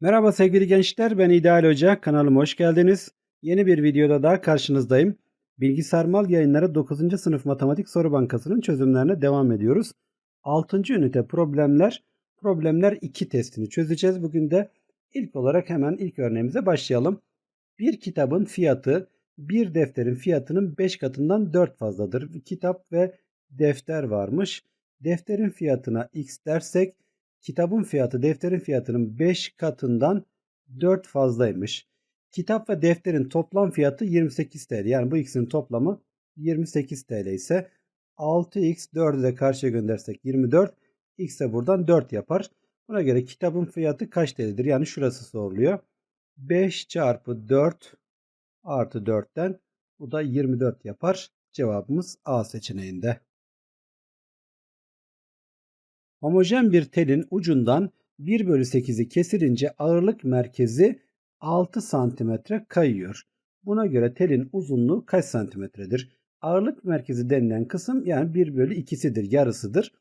Merhaba sevgili gençler, ben İdeal Hoca. Kanalıma hoş geldiniz. Yeni bir videoda daha karşınızdayım. Bilgisayar Mal Yayınları 9. sınıf matematik soru bankasının çözümlerine devam ediyoruz. 6. ünite problemler, problemler 2 testini çözeceğiz. Bugün de ilk olarak hemen ilk örneğimize başlayalım. Bir kitabın fiyatı bir defterin fiyatının 5 katından 4 fazladır. Kitap ve defter varmış. Defterin fiyatına x dersek kitabın fiyatı defterin fiyatının 5 katından 4 fazlaymış. Kitap ve defterin toplam fiyatı 28 TL. Yani bu ikisinin toplamı 28 TL ise 6x 4'ü de karşıya göndersek 24. X de buradan 4 yapar. Buna göre kitabın fiyatı kaç TL'dir? Yani şurası soruluyor. 5 çarpı 4 artı 4'ten bu da 24 yapar. Cevabımız A seçeneğinde. Homojen bir telin ucundan 1 bölü 8'i kesilince ağırlık merkezi 6 santimetre kayıyor. Buna göre telin uzunluğu kaç santimetredir? Ağırlık merkezi denilen kısım yani 1 bölü 2'sidir, yarısıdır.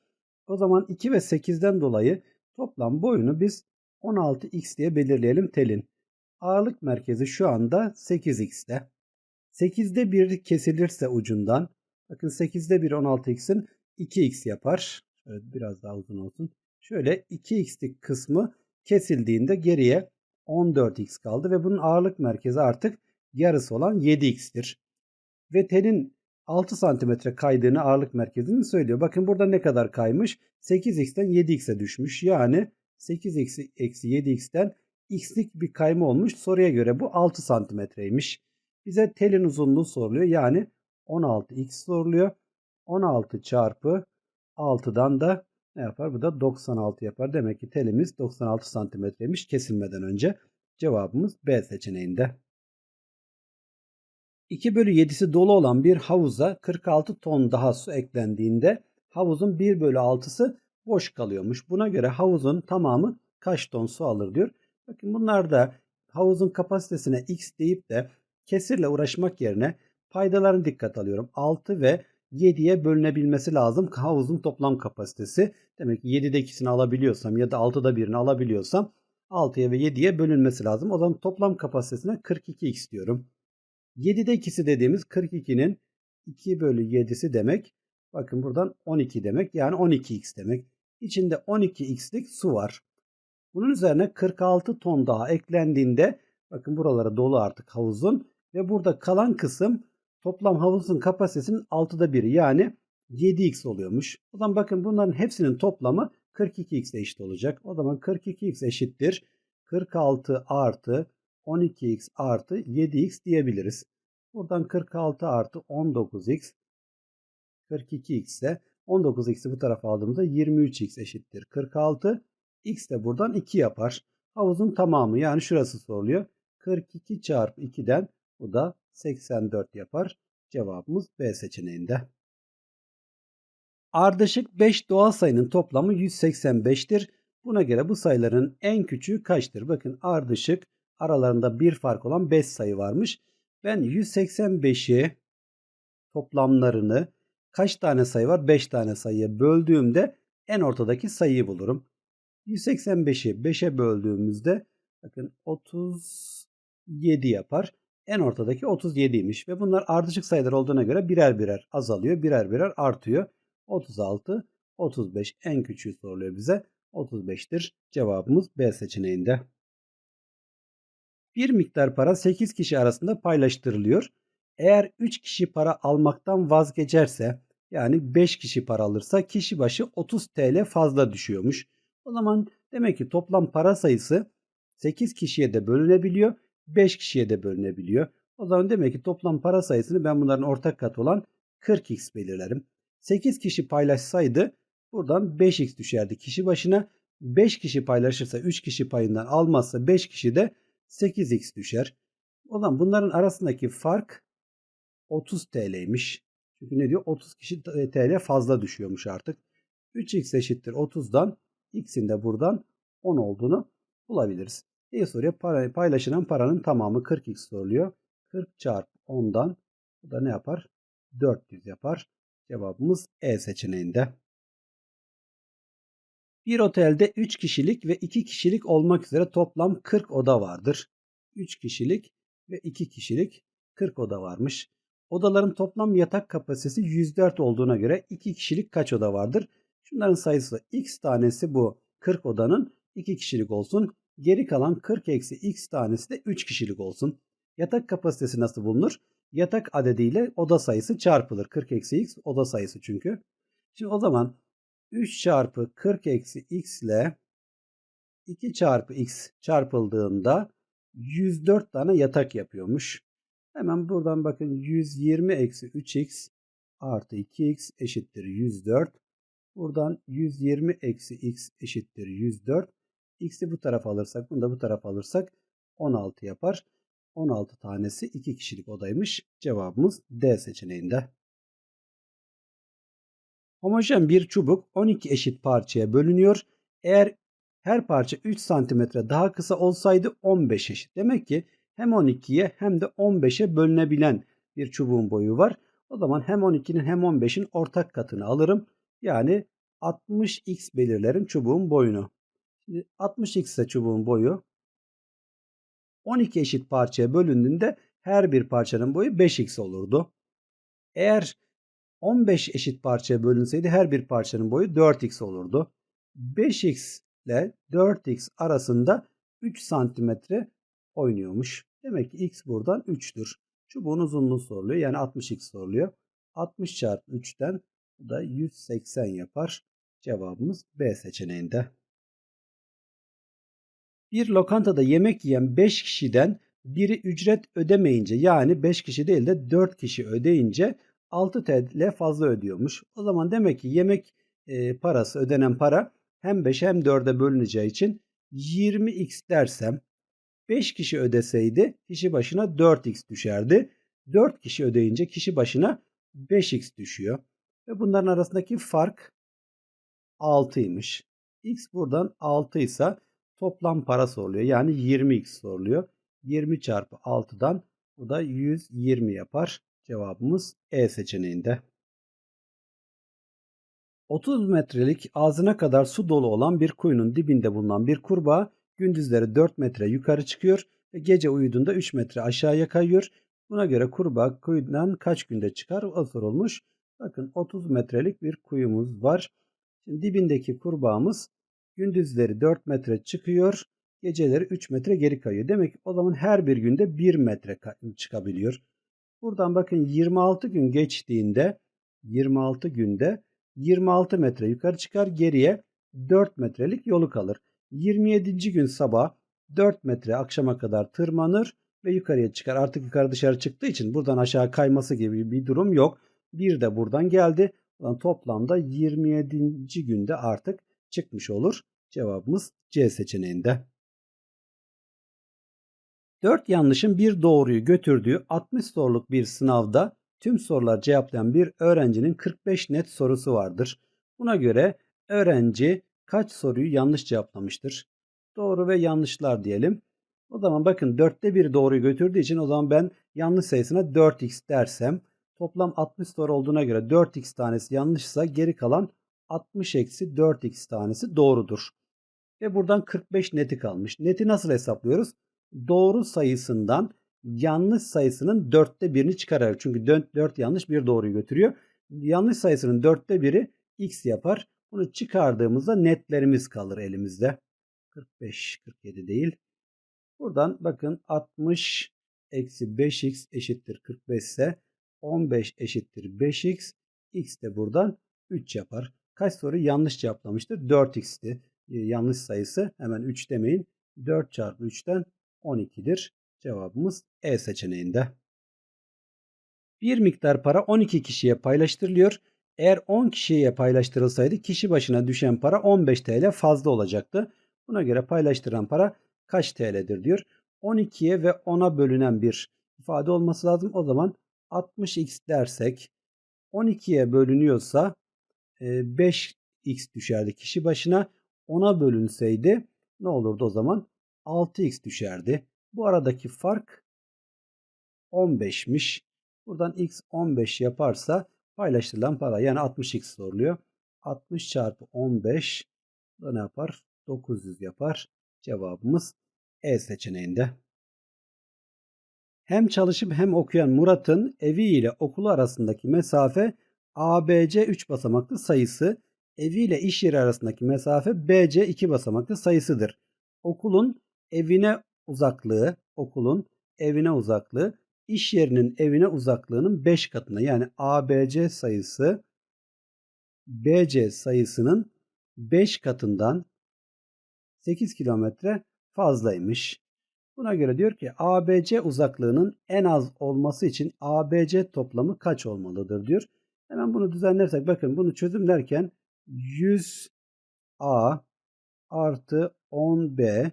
O zaman 2 ve 8'den dolayı toplam boyunu biz 16x diye belirleyelim telin. Ağırlık merkezi şu anda 8x'te. 8'de 1 kesilirse ucundan, bakın 8'de 1 16x'in 2x yapar. Evet, biraz daha uzun olsun. Şöyle 2x'lik kısmı kesildiğinde geriye 14x kaldı ve bunun ağırlık merkezi artık yarısı olan 7x'tir. Ve telin 6 santimetre kaydığını ağırlık merkezinin söylüyor. Bakın burada ne kadar kaymış? 8x'ten 7x'e düşmüş. Yani 8x eksi 7x'ten x'lik bir kayma olmuş. Soruya göre bu 6 santimetreymiş. Bize telin uzunluğu soruluyor. Yani 16x soruluyor. 16 çarpı 6'dan da ne yapar? Bu da 96 yapar. Demek ki telimiz 96 santimetreymiş kesilmeden önce. Cevabımız B seçeneğinde. 2 bölü 7'si dolu olan bir havuza 46 ton daha su eklendiğinde havuzun 1 bölü 6'sı boş kalıyormuş. Buna göre havuzun tamamı kaç ton su alır diyor. Bakın bunlar da havuzun kapasitesine x deyip de kesirle uğraşmak yerine paydalarını dikkat alıyorum. 6 ve 7'ye bölünebilmesi lazım havuzun toplam kapasitesi. Demek ki 7'de ikisini alabiliyorsam ya da 6'da birini alabiliyorsam 6'ya ve 7'ye bölünmesi lazım. O zaman toplam kapasitesine 42x diyorum. 7'de ikisi dediğimiz 42'nin 2 bölü 7'si demek. Bakın buradan 12 demek yani 12x demek. İçinde 12x'lik su var. Bunun üzerine 46 ton daha eklendiğinde bakın buralara dolu artık havuzun ve burada kalan kısım toplam havuzun kapasitesinin 6'da biri yani 7x oluyormuş. O zaman bakın bunların hepsinin toplamı 42x eşit olacak. O zaman 42x eşittir 46 artı 12x artı 7x diyebiliriz. Buradan 46 artı 19x 42x ise 19x'i bu tarafa aldığımızda 23x eşittir 46. x de buradan 2 yapar. Havuzun tamamı yani şurası soruluyor. 42 çarpı 2'den bu da 84 yapar. Cevabımız B seçeneğinde. Ardışık 5 doğal sayının toplamı 185'tir. Buna göre bu sayıların en küçüğü kaçtır? Bakın ardışık aralarında bir fark olan 5 sayı varmış. Ben 185'i toplamlarını kaç tane sayı var? 5 tane sayıya böldüğümde en ortadaki sayıyı bulurum. 185'i 5'e böldüğümüzde bakın 37 yapar. En ortadaki 37'ymiş ve bunlar ardışık sayılar olduğuna göre birer birer azalıyor, birer birer artıyor. 36, 35 en küçüğü soruluyor bize. 35'tir. Cevabımız B seçeneğinde. Bir miktar para 8 kişi arasında paylaştırılıyor. Eğer 3 kişi para almaktan vazgeçerse yani 5 kişi para alırsa kişi başı 30 TL fazla düşüyormuş. O zaman demek ki toplam para sayısı 8 kişiye de bölünebiliyor 5 kişiye de bölünebiliyor. O zaman demek ki toplam para sayısını ben bunların ortak katı olan 40x belirlerim. 8 kişi paylaşsaydı buradan 5x düşerdi kişi başına. 5 kişi paylaşırsa 3 kişi payından almazsa 5 kişi de 8x düşer. O zaman bunların arasındaki fark 30 TL'ymiş. Çünkü ne diyor? 30 kişi TL fazla düşüyormuş artık. 3x eşittir 30'dan x'in de buradan 10 olduğunu bulabiliriz. İyi soruya para, paylaşılan paranın tamamı 40x soruluyor. 40 çarpı 10'dan bu da ne yapar? 400 yapar. Cevabımız E seçeneğinde. Bir otelde 3 kişilik ve 2 kişilik olmak üzere toplam 40 oda vardır. 3 kişilik ve 2 kişilik 40 oda varmış. Odaların toplam yatak kapasitesi 104 olduğuna göre 2 kişilik kaç oda vardır? Şunların sayısı x tanesi bu 40 odanın 2 kişilik olsun. Geri kalan 40 eksi x tanesi de 3 kişilik olsun. Yatak kapasitesi nasıl bulunur? Yatak adediyle oda sayısı çarpılır. 40 eksi x oda sayısı çünkü. Şimdi o zaman 3 çarpı 40 eksi x ile 2 çarpı x çarpıldığında 104 tane yatak yapıyormuş. Hemen buradan bakın 120 eksi 3x artı 2x eşittir 104. Buradan 120 eksi x eşittir 104. X'i bu tarafa alırsak bunu da bu tarafa alırsak 16 yapar. 16 tanesi 2 kişilik odaymış. Cevabımız D seçeneğinde. Homojen bir çubuk 12 eşit parçaya bölünüyor. Eğer her parça 3 cm daha kısa olsaydı 15 eşit. Demek ki hem 12'ye hem de 15'e bölünebilen bir çubuğun boyu var. O zaman hem 12'nin hem 15'in ortak katını alırım. Yani 60x belirlerim çubuğun boyunu. Şimdi 60x ise çubuğun boyu 12 eşit parçaya bölündüğünde her bir parçanın boyu 5x olurdu. Eğer 15 eşit parçaya bölünseydi her bir parçanın boyu 4x olurdu. 5x ile 4x arasında 3 santimetre oynuyormuş. Demek ki x buradan 3'tür. Çubuğun uzunluğu soruluyor. Yani 60x soruluyor. 60 çarpı 3'ten bu da 180 yapar. Cevabımız B seçeneğinde. Bir lokantada yemek yiyen 5 kişiden biri ücret ödemeyince yani 5 kişi değil de 4 kişi ödeyince 6 TL fazla ödüyormuş. O zaman demek ki yemek e, parası ödenen para hem 5 hem 4'e bölüneceği için 20x dersem 5 kişi ödeseydi kişi başına 4x düşerdi. 4 kişi ödeyince kişi başına 5x düşüyor. Ve bunların arasındaki fark 6'ymış. X buradan 6 ise toplam para soruluyor. Yani 20x soruluyor. 20 çarpı 6'dan bu da 120 yapar. Cevabımız E seçeneğinde. 30 metrelik ağzına kadar su dolu olan bir kuyunun dibinde bulunan bir kurbağa gündüzleri 4 metre yukarı çıkıyor ve gece uyuduğunda 3 metre aşağıya kayıyor. Buna göre kurbağa kuyudan kaç günde çıkar? O sorulmuş. Bakın 30 metrelik bir kuyumuz var. Şimdi dibindeki kurbağamız gündüzleri 4 metre çıkıyor. Geceleri 3 metre geri kayıyor. Demek ki o zaman her bir günde 1 metre çıkabiliyor. Buradan bakın 26 gün geçtiğinde 26 günde 26 metre yukarı çıkar geriye 4 metrelik yolu kalır. 27. gün sabah 4 metre akşama kadar tırmanır ve yukarıya çıkar. Artık yukarı dışarı çıktığı için buradan aşağı kayması gibi bir durum yok. Bir de buradan geldi. Toplamda 27. günde artık çıkmış olur. Cevabımız C seçeneğinde. 4 yanlışın bir doğruyu götürdüğü 60 soruluk bir sınavda tüm sorular cevaplayan bir öğrencinin 45 net sorusu vardır. Buna göre öğrenci kaç soruyu yanlış cevaplamıştır? Doğru ve yanlışlar diyelim. O zaman bakın 4'te 1 doğruyu götürdüğü için o zaman ben yanlış sayısına 4x dersem toplam 60 soru olduğuna göre 4x tanesi yanlışsa geri kalan 60 eksi 4x tanesi doğrudur. Ve buradan 45 neti kalmış. Neti nasıl hesaplıyoruz? Doğru sayısından yanlış sayısının dörtte birini çıkararak. Çünkü 4 yanlış bir doğruyu götürüyor. Yanlış sayısının dörtte biri x yapar. Bunu çıkardığımızda netlerimiz kalır elimizde. 45, 47 değil. Buradan bakın 60 eksi 5x eşittir 45 ise 15 eşittir 5x. X de buradan 3 yapar. Kaç soru yanlış cevaplamıştır? 4x'ti. Ee, yanlış sayısı hemen 3 demeyin. 4 çarpı 3'ten 12'dir. Cevabımız E seçeneğinde. Bir miktar para 12 kişiye paylaştırılıyor. Eğer 10 kişiye paylaştırılsaydı kişi başına düşen para 15 TL fazla olacaktı. Buna göre paylaştıran para kaç TL'dir diyor. 12'ye ve 10'a bölünen bir ifade olması lazım. O zaman 60x dersek 12'ye bölünüyorsa 5x e, düşerdi kişi başına. 10'a bölünseydi ne olurdu o zaman? 6x düşerdi. Bu aradaki fark 15'miş. Buradan x 15 yaparsa paylaştırılan para yani 60x soruluyor. 60 çarpı 15 Bu da ne yapar? 900 yapar. Cevabımız E seçeneğinde. Hem çalışıp hem okuyan Murat'ın evi ile okulu arasındaki mesafe ABC 3 basamaklı sayısı, evi ile iş yeri arasındaki mesafe BC 2 basamaklı sayısıdır. Okulun evine uzaklığı, okulun evine uzaklığı, iş yerinin evine uzaklığının 5 katına yani ABC sayısı BC sayısının 5 katından 8 kilometre fazlaymış. Buna göre diyor ki ABC uzaklığının en az olması için ABC toplamı kaç olmalıdır diyor. Hemen bunu düzenlersek bakın bunu çözümlerken 100A artı 10B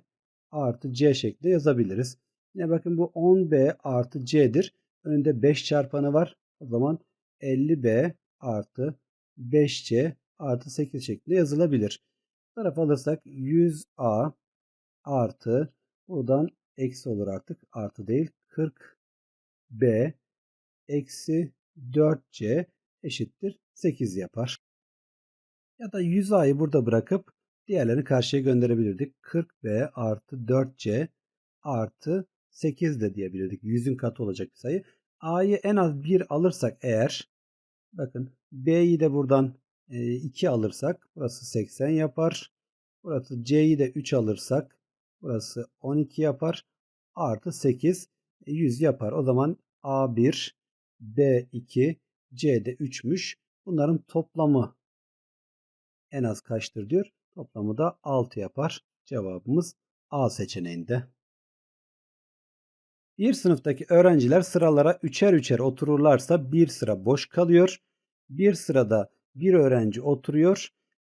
artı C şeklinde yazabiliriz. Yine bakın bu 10B artı C'dir. Önünde 5 çarpanı var. O zaman 50B artı 5C artı 8 şeklinde yazılabilir. Bu tarafa alırsak 100A artı buradan eksi olur artık. Artı değil. 40B eksi 4C eşittir 8 yapar. Ya da 100A'yı burada bırakıp diğerlerini karşıya gönderebilirdik. 40B artı 4C artı 8 de diyebilirdik. 100'ün katı olacak bir sayı. A'yı en az 1 alırsak eğer bakın B'yi de buradan 2 alırsak burası 80 yapar. Burası C'yi de 3 alırsak burası 12 yapar. Artı 8 100 yapar. O zaman A1 B2 C'de 3'müş. Bunların toplamı en az kaçtır diyor. Toplamı da 6 yapar. Cevabımız A seçeneğinde. Bir sınıftaki öğrenciler sıralara üçer üçer otururlarsa bir sıra boş kalıyor. Bir sırada bir öğrenci oturuyor.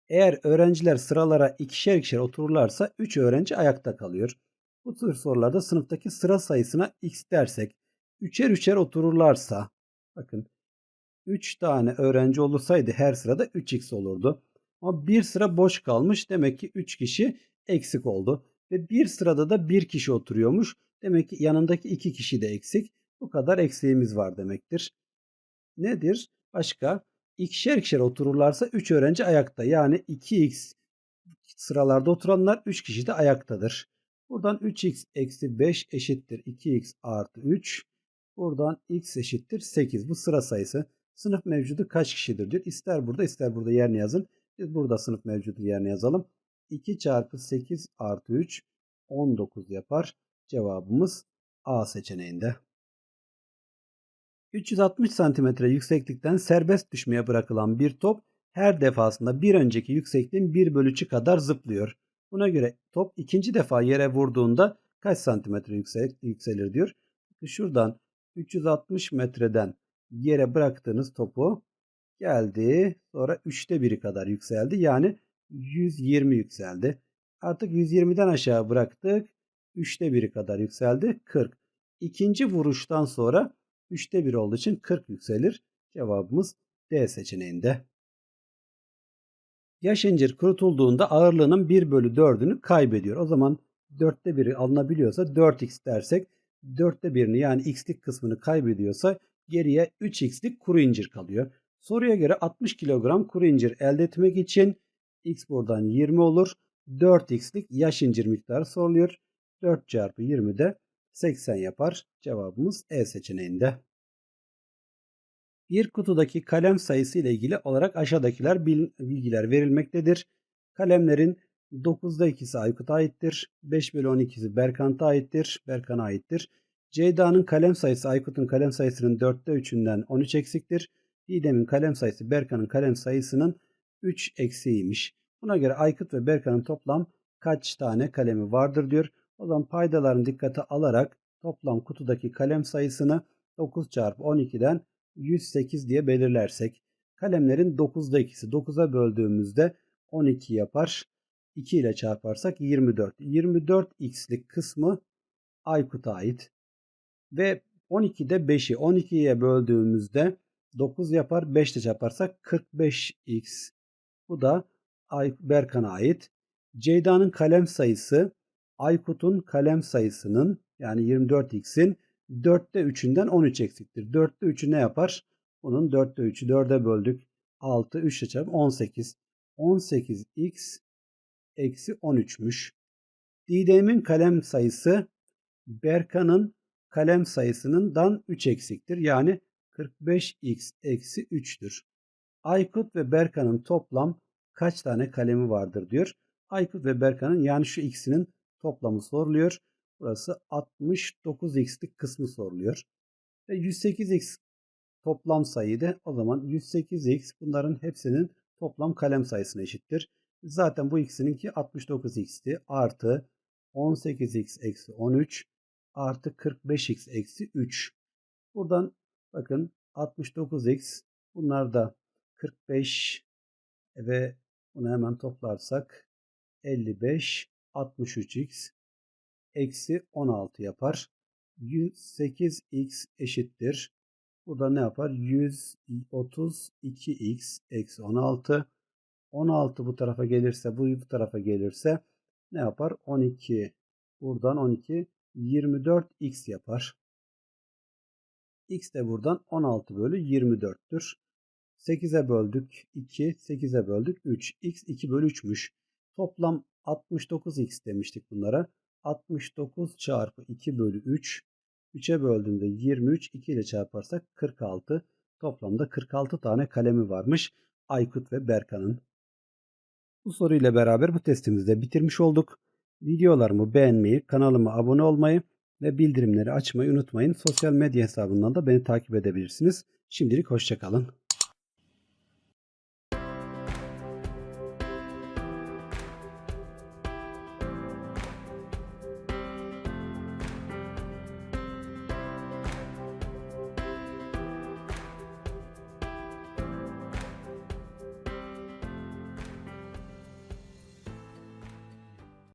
Eğer öğrenciler sıralara ikişer ikişer otururlarsa 3 öğrenci ayakta kalıyor. Bu tür sorularda sınıftaki sıra sayısına x dersek üçer üçer otururlarsa bakın 3 tane öğrenci olursaydı her sırada 3x olurdu. Ama bir sıra boş kalmış. Demek ki 3 kişi eksik oldu. Ve bir sırada da bir kişi oturuyormuş. Demek ki yanındaki 2 kişi de eksik. Bu kadar eksiğimiz var demektir. Nedir? Başka? İkişer ikişer otururlarsa 3 öğrenci ayakta. Yani 2x sıralarda oturanlar 3 kişi de ayaktadır. Buradan 3x eksi 5 eşittir 2x artı 3. Buradan x eşittir 8. Bu sıra sayısı. Sınıf mevcudu kaç kişidir diyor. İster burada ister burada yerini yazın. Biz burada sınıf mevcudu yerine yazalım. 2 çarpı 8 artı 3 19 yapar. Cevabımız A seçeneğinde. 360 cm yükseklikten serbest düşmeye bırakılan bir top her defasında bir önceki yüksekliğin 1 bölü 3'ü kadar zıplıyor. Buna göre top ikinci defa yere vurduğunda kaç santimetre yüksek, yükselir diyor. Şuradan 360 metreden yere bıraktığınız topu geldi. Sonra 3'te 1'i kadar yükseldi. Yani 120 yükseldi. Artık 120'den aşağı bıraktık. 3'te 1'i kadar yükseldi. 40. İkinci vuruştan sonra 3'te 1 olduğu için 40 yükselir. Cevabımız D seçeneğinde. Yaş incir kurutulduğunda ağırlığının 1 bölü 4'ünü kaybediyor. O zaman 4'te 1'i alınabiliyorsa 4x dersek 4'te 1'ini yani x'lik kısmını kaybediyorsa geriye 3x'lik kuru incir kalıyor. Soruya göre 60 kilogram kuru incir elde etmek için x buradan 20 olur. 4x'lik yaş incir miktarı soruluyor. 4 çarpı 20 de 80 yapar. Cevabımız E seçeneğinde. Bir kutudaki kalem sayısı ile ilgili olarak aşağıdakiler bilgiler verilmektedir. Kalemlerin 9'da 2'si Aykut'a aittir. 5 bölü 12'si Berkant'a aittir. Berkan'a aittir. Ceyda'nın kalem sayısı Aykut'un kalem sayısının 4'te 3'ünden 13 eksiktir. Didem'in kalem sayısı Berkan'ın kalem sayısının 3 eksiğiymiş. Buna göre Aykut ve Berkan'ın toplam kaç tane kalemi vardır diyor. O zaman paydalarını dikkate alarak toplam kutudaki kalem sayısını 9 çarpı 12'den 108 diye belirlersek kalemlerin 9'da ikisi 9'a böldüğümüzde 12 yapar. 2 ile çarparsak 24. 24x'lik kısmı Aykut'a ait. Ve 12'de 5'i 12'ye böldüğümüzde 9 yapar. 5 ile çarparsak 45x. Bu da Berkan'a ait. Ceyda'nın kalem sayısı Aykut'un kalem sayısının yani 24x'in 4'te 3'ünden 13 eksiktir. 4'te 3'ü ne yapar? Bunun 4'te 3'ü 4'e böldük. 6, 3 ile çarpıp 18. 18x eksi 13'müş. Didem'in kalem sayısı Berkan'ın kalem sayısından 3 eksiktir. Yani 45x eksi 3'tür. Aykut ve Berkan'ın toplam kaç tane kalemi vardır diyor. Aykut ve Berkan'ın yani şu ikisinin toplamı soruluyor. Burası 69x'lik kısmı soruluyor. Ve 108x toplam sayıydı. O zaman 108x bunların hepsinin toplam kalem sayısına eşittir. Zaten bu ikisininki 69x'ti. Artı 18x eksi 13 artı 45x eksi 3. Buradan bakın 69x bunlar da 45 ve bunu hemen toplarsak 55 63x eksi 16 yapar. 108x eşittir. Burada ne yapar? 132x eksi 16. 16 bu tarafa gelirse bu bu tarafa gelirse ne yapar? 12 buradan 12 24x yapar. x de buradan 16 bölü 24'tür. 8'e böldük 2, 8'e böldük 3. x 2 bölü 3'müş. Toplam 69x demiştik bunlara. 69 çarpı 2 bölü 3. 3'e böldüğümde 23, 2 ile çarparsak 46. Toplamda 46 tane kalemi varmış Aykut ve Berkan'ın. Bu soruyla beraber bu testimizi de bitirmiş olduk. Videolarımı beğenmeyi, kanalıma abone olmayı ve bildirimleri açmayı unutmayın. Sosyal medya hesabından da beni takip edebilirsiniz. Şimdilik hoşçakalın.